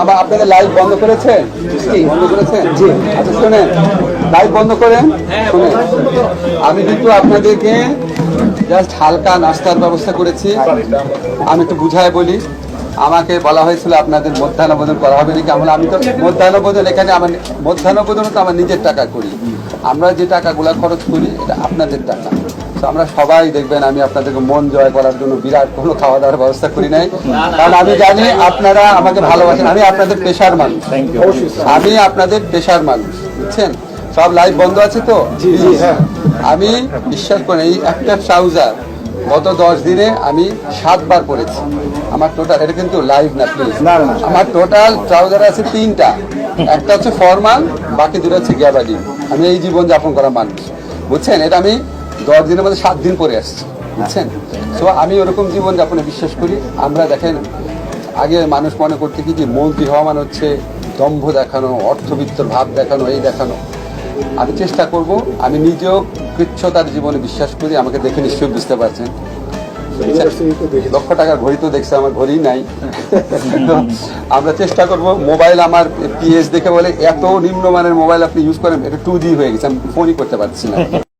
আমার আপনাদের লাইভ বন্ধ করেছেন? কি বন্ধ করেছেন? জি। আচ্ছা শোনেন লাইভ বন্ধ করেন? শুনেন আমি কিন্তু আপনাদেরকে জাস্ট হালকা নাস্তার ব্যবস্থা করেছি। আমি একটু বুঝায় বলি আমাকে বলা হয়েছিল আপনাদের মধ্যাহ্নবোধন করা হবে নাকি? আমরা আমি তো মধ্যাহ্নবোধন এখানে আমার মধ্যাহ্নবোধন তো আমার নিজের টাকা করি। আমরা যে টাকাগুলো খরচ করি এটা আপনাদের টাকা। আমরা সবাই দেখবেন আমি আপনাদেরকে মন জয় করার জন্য বিরাট কোনো খাওয়া দাওয়ার ব্যবস্থা করি নাই। কারণ আমি জানি আপনারা আমাকে ভালোবাসেন আমি আপনাদের পেশার মানুষ। আমি আপনাদের পেশার মানুষ বুঝছেন? সব লাইভ বন্ধ আছে তো? আমি বিশ্বাস করি এই একটা ট্রাউজার গত দশ দিনে আমি সাতবার পরেছি। আমার টোটাল এটা কিন্তু লাইভ না প্লিজ আমার টোটাল ট্রাউজার আছে তিনটা। একটা হচ্ছে ফরমাল বাকি দুটো হচ্ছে গ্যাবাডিন আমি এই জীবন যাপন করা মানুষ বুঝছেন? এটা আমি দশ দিনের মধ্যে সাত দিন পরে আসছে, বুঝছেন? সো আমি ওরকম জীবনযাপনে বিশ্বাস করি। আমরা দেখেন, আগে মানুষ মনে করতে কি যে মন্ত্রী হওয়া মানে হচ্ছে দম্ভ দেখানো, অর্থবিত্তর ভাব দেখানো, এই দেখানো। আমি চেষ্টা করব, আমি নিজেও কৃচ্ছতার জীবনে বিশ্বাস করি, আমাকে দেখে নিশ্চয়ই বুঝতে পারছেন। লক্ষ টাকার ঘড়ি তো দেখছে, আমার ঘড়ি নাই। আমরা চেষ্টা করব, মোবাইল আমার পিএস দেখে বলে, এত নিম্নমানের মোবাইল আপনি ইউজ করেন, এটা টু জি হয়ে গেছে, আমি ফোনই করতে পারছি না।